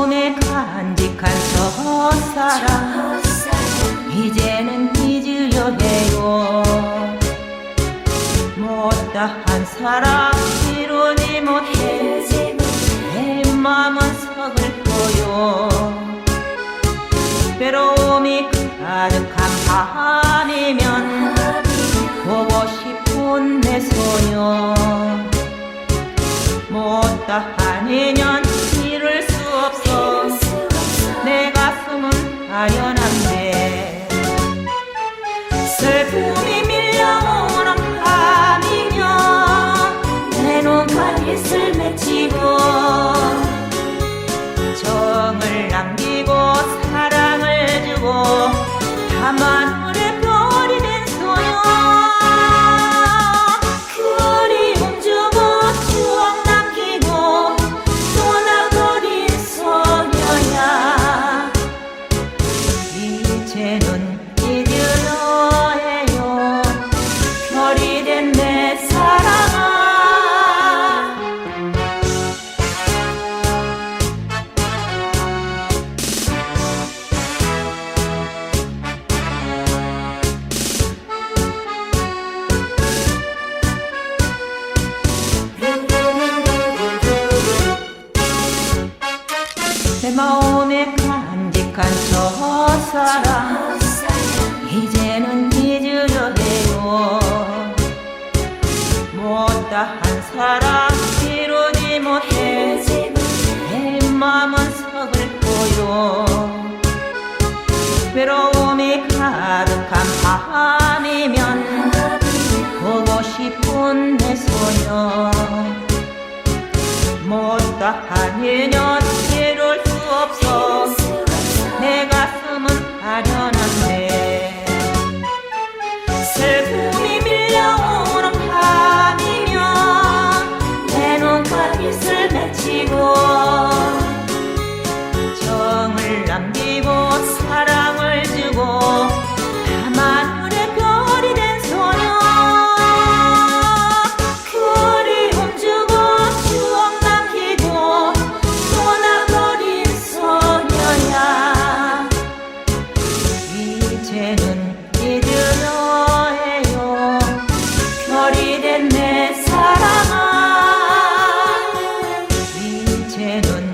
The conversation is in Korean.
손에 간직한 첫사랑 이제는 잊으려 해요. 못다한 사랑 이루지 못해. 내 맘은 서글퍼요. 외로움이 가득한 밤이면 보고 싶은 내 소녀. 못다한 인연 간직한 저 사랑. 이제는 잊으려 해요. 못다한 사랑 이루지 못해. 내 마음은 서글퍼요. 외로움이 가득한 밤이면 보고 싶은 내 소녀 못다한 인연 I don't know. Nỗi